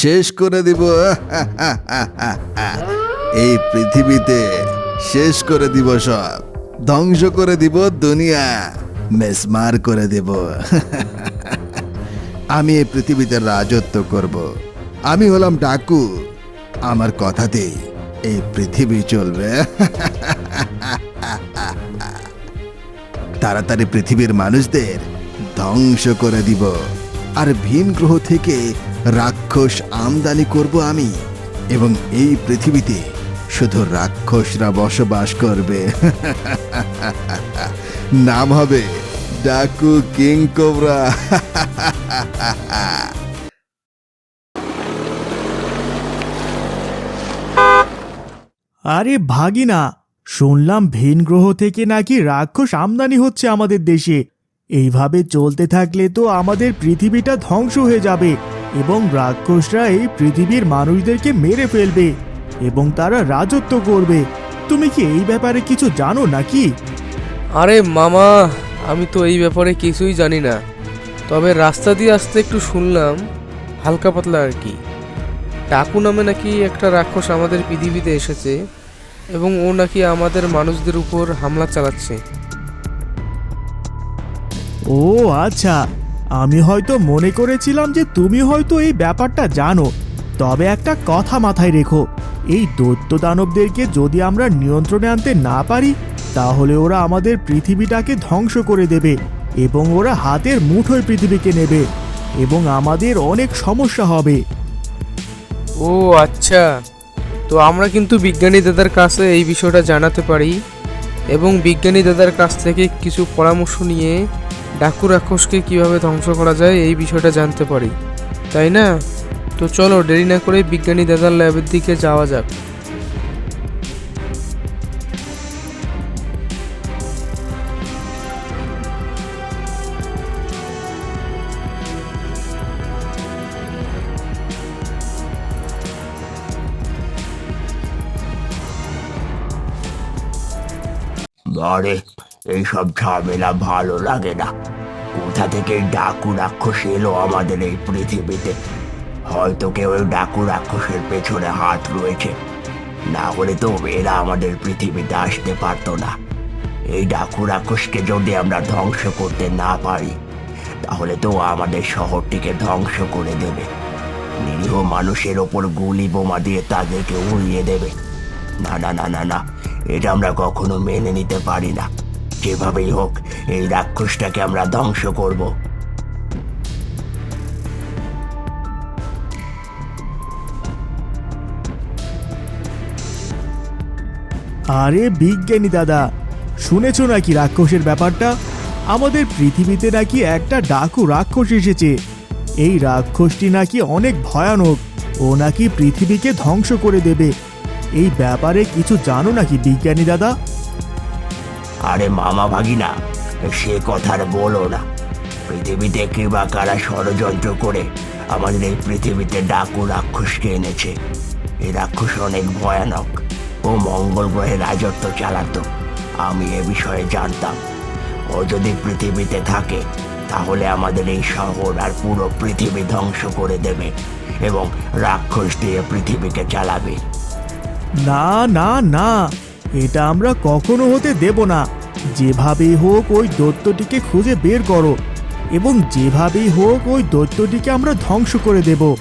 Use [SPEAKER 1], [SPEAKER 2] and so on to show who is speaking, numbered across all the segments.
[SPEAKER 1] শেষ করে দিব। এই পৃথিবীতে শেষ করে দিব সব। ধ্বংস করে দিব দুনিয়া। মেসমার করে দেব। আমি এই পৃথিবীতে রাজত্ব করব। আমি হলাম ডাকু। আমার কথাতেই এই পৃথিবী চলবে। তাড়াতাড়ি পৃথিবীর মানুষদের ধ্বংস করে দিব। আর ভিন গ্রহ থেকে রাক্ষস আমদানি করব আমি, এবং এই পৃথিবীতে শুধু রাক্ষসরা বসবাস করবে। নাম হবে ডাকু কিং কোবরা।
[SPEAKER 2] আরে ভাগিনা, শুনলাম ভিন গ্রহ থেকে নাকি রাক্ষস আমদানি হচ্ছে আমাদের দেশে। এইভাবে চলতে থাকলে তো আমাদের পৃথিবীটা ধ্বংস হয়ে যাবে। এবং রাক্ষসরা এই পৃথিবীর মানুষদেরকে মেরে ফেলবে এবং তারা রাজত্ব করবে। তুমি কি এই ব্যাপারে কিছু জানো নাকি?
[SPEAKER 3] আরে মামা আমি তো এই ব্যাপারে কিছুই জানি না। তবে রাস্তা দিয়ে আসতে একটু শুনলাম হালকা পাতলা আর কি। ডাকু নামে নাকি একটা রাক্ষস আমাদের পৃথিবীতে এসেছে এবং ও নাকি আমাদের মানুষদের উপর হামলা চালাচ্ছে।
[SPEAKER 2] ও আচ্ছা আমি হয়তো মনে করেছিলাম যে তুমি হয়তো এই ব্যাপারটা জানো। তবে একটা কথা মাথায় রেখো, এই দৈত্য দানবদেরকে যদি আমরা নিয়ন্ত্রণে আনতে না পারি, তাহলে ওরা আমাদের পৃথিবীটাকে ধ্বংস করে দেবে এবং ওরা হাতের মুঠোয় পৃথিবীকে নেবে এবং আমাদের অনেক সমস্যা হবে।
[SPEAKER 3] ও আচ্ছা। তো আমরা কিন্তু বিজ্ঞানী দাদার কাছে এই বিষয়টা জানাতে পারি এবং বিজ্ঞানী দাদার কাছ থেকে কিছু পরামর্শ নিয়ে ডাকু রাক্ষসকে কীভাবে ধ্বংস করা যায় এই বিষয়টা জানতে পারি। তাই না? তো চলো, দেরি না করে বিজ্ঞানী দাদার ল্যাবের দিকে যাওয়া যাক।
[SPEAKER 4] আরে এইসব ঝামেলা ভালো লাগে না। কোথা থেকে ডাকু রাক্ষস এলো আমাদের এই পৃথিবীতে? হয়তো কেউ ডাকু রাক্ষসের পেছনে হাত রয়েছে। না হলে তো এরা আমাদের পৃথিবীতে আসতে পারতো না। এই ডাকু রাক্ষসকে যদি আমরা ধ্বংস করতে না পারি, তাহলে তো আমাদের শহরটিকে ধ্বংস করে দেবে। নিরীহ মানুষের ওপর গুলি বোমা দিয়ে তাদেরকে উড়িয়ে দেবে। না না না না না, এটা আমরা কখনো মেনে নিতে পারি না। যেভাবেই হোক, এই রাক্ষসটাকে আমরা ধ্বংস করব।
[SPEAKER 2] আরে বিজ্ঞানী দাদা, শুনেছো নাকি রাক্ষসের ব্যাপারটা? আমাদের পৃথিবীতে নাকি একটা ডাকু রাক্ষস এসেছে। এই রাক্ষসটি নাকি অনেক ভয়ানক, ও নাকি পৃথিবীকে ধ্বংস করে দেবে। এই ব্যাপারে কিছু জানো নাকি বিজ্ঞানী দাদা?
[SPEAKER 4] আরে মামা ভাগিনা, সে কথার বলো না। পৃথিবীতে কে বা কারা ষড়যন্ত্র করে আমাদের এই পৃথিবীতে ডাকু রাক্ষসকে এনেছে। এই রাক্ষস অনেক ভয়ানক ও মঙ্গল গ্রহে রাজত্ব চালাতো। আমি এ বিষয়ে জানতাম। ও যদি পৃথিবীতে থাকে, তাহলে আমাদের এই শহর আর পুরো পৃথিবী ধ্বংস করে দেবে এবং রাক্ষস দিয়ে পৃথিবীকে চালাবে।
[SPEAKER 2] না না না। এটা আমরা কখনো হতে দেব না। যেভাবেই হোক ওই দৈত্যটিকে খুঁজে বের করো এবং যেভাবেই হোক ওই দৈত্যটিকে আমরা ধ্বংস করে দেব।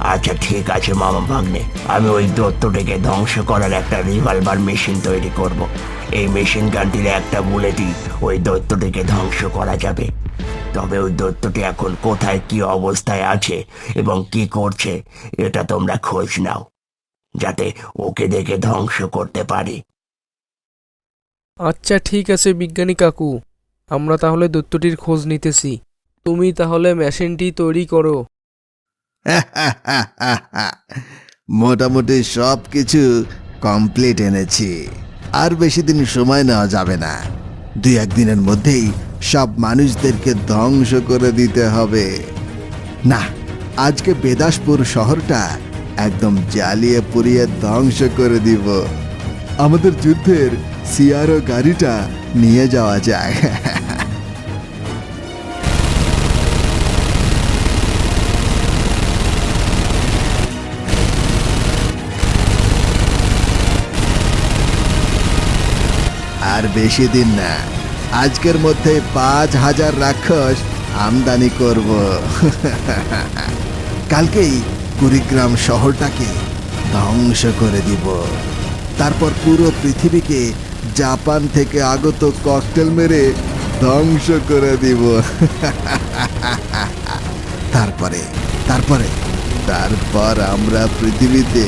[SPEAKER 4] আচ্ছা ঠিক আছে, মামা ভাগ্নে। আমি ওই দত্তটিকে ধ্বংস করার একটা রিভলভার মেশিন তৈরি করব। এই মেশিন গানটির একটা বুলেটই ওই দত্তটিকে ধ্বংস করা যাবে। তবে ওই দত্তটি এখন কোথায়, কি অবস্থায় আছে এবং কি করছে, এটা তোমরা খোঁজ নাও, যাতে ওকে দেখে ধ্বংস করতে পারি।
[SPEAKER 3] আচ্ছা ঠিক আছে বিজ্ঞানী কাকু। আমরা তাহলে দত্তটির খোঁজ নিতেছি। তুমি তাহলে মেশিনটি তৈরি করো।
[SPEAKER 1] মোটামুটি সব কিছু কমপ্লিট এনেছি। আর বেশি দিন সময় নেওয়া যাবে না। দুই একদিনের মধ্যেই সব মানুষদেরকে ধ্বংস করে দিতে হবে। না, আজকে বেদাসপুর শহরটা একদম জ্বালিয়ে পুড়িয়ে ধ্বংস করে দিব। আমাদের যুদ্ধের সিয়ারো গাড়িটা নিয়ে যাওয়া যায়। আর বেশি দিন না, আজকের মধ্যে পাঁচ হাজার রাক্ষস আমদানি করব। কালকেই কুড়িগ্রাম শহরটাকে ধ্বংস করে দিব। তারপর পুরো পৃথিবীকে জাপান থেকে আগত ককটেল মেরে ধ্বংস করে দিব। তারপরে তারপরে, তারপর আমরা পৃথিবীতে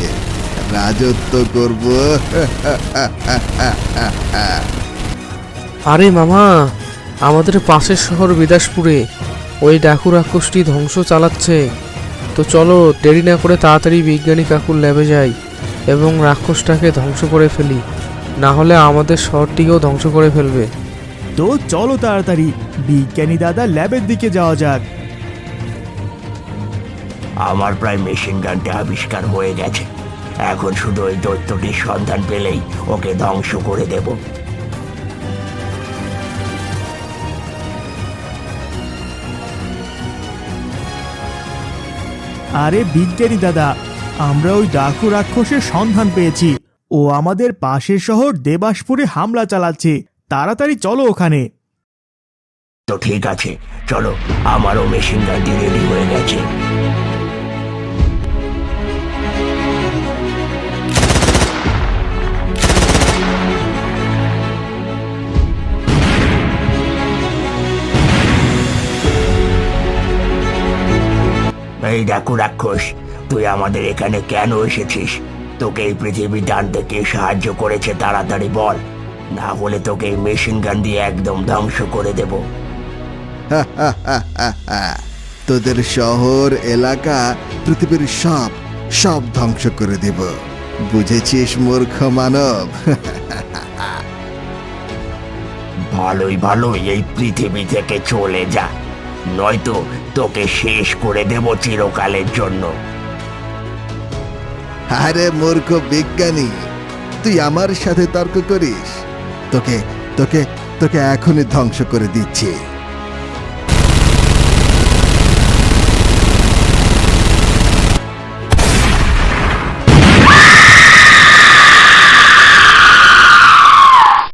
[SPEAKER 1] রাজত্ব করব।
[SPEAKER 3] আরে মামা, আমাদের পাশের শহর বিদাসপুরে ওই ডাকু রাক্ষসটি ধ্বংস চালাচ্ছে। তো চলো, দেরি না করে তাড়াতাড়ি বিজ্ঞানী কাকুর ল্যাবে যাই এবং রাক্ষসটাকে ধ্বংস করে ফেলি। না হলে আমাদের শহরটিকেও ধ্বংস করে ফেলবে।
[SPEAKER 2] তো চলো তাড়াতাড়ি বিজ্ঞানী দাদা ল্যাবের দিকে যাওয়া যাক।
[SPEAKER 4] আমার প্রায় মেশিন গানটা আবিষ্কার হয়ে গেছে। এখন শুধু ওই দৈত্যটির সন্ধান পেলেই ওকে ধ্বংস করে দেব।
[SPEAKER 2] আরে বিজ্ঞানী দাদা আমরা ওই ডাকু রাক্ষসের সন্ধান পেয়েছি। ও আমাদের পাশের শহর দেবাসপুরে হামলা চালাচ্ছে। তাড়াতাড়ি চলো ওখানে।
[SPEAKER 4] তো ঠিক আছে, চলো, আমারও মেশিন গানটি রেডি হয়ে গেছে। এই ডাকু রাক্ষস, তুই আমাদের এখানে কেন এসেছিস? তোকে এই পৃথিবী টানতে কে সাহায্য করেছে তাড়াতাড়ি বল। না হলে তোকে এই মেশিন গান দিয়ে একদম ধ্বংস করে দেবো।
[SPEAKER 1] তোদের শহর এলাকা পৃথিবীর সব সব ধ্বংস করে দেব। বুঝেছিস মূর্খ মানব?
[SPEAKER 4] ভালোই ভালোই এই পৃথিবী থেকে চলে যা। নয়তো তোকে শেষ করে দেব চিরকালের জন্য।
[SPEAKER 1] আরে মূর্খ বিজ্ঞানী, তুই আমার সাথে তর্ক করিস? তোকে তোকে তোকে এখনই ধ্বংস করে দিচ্ছি।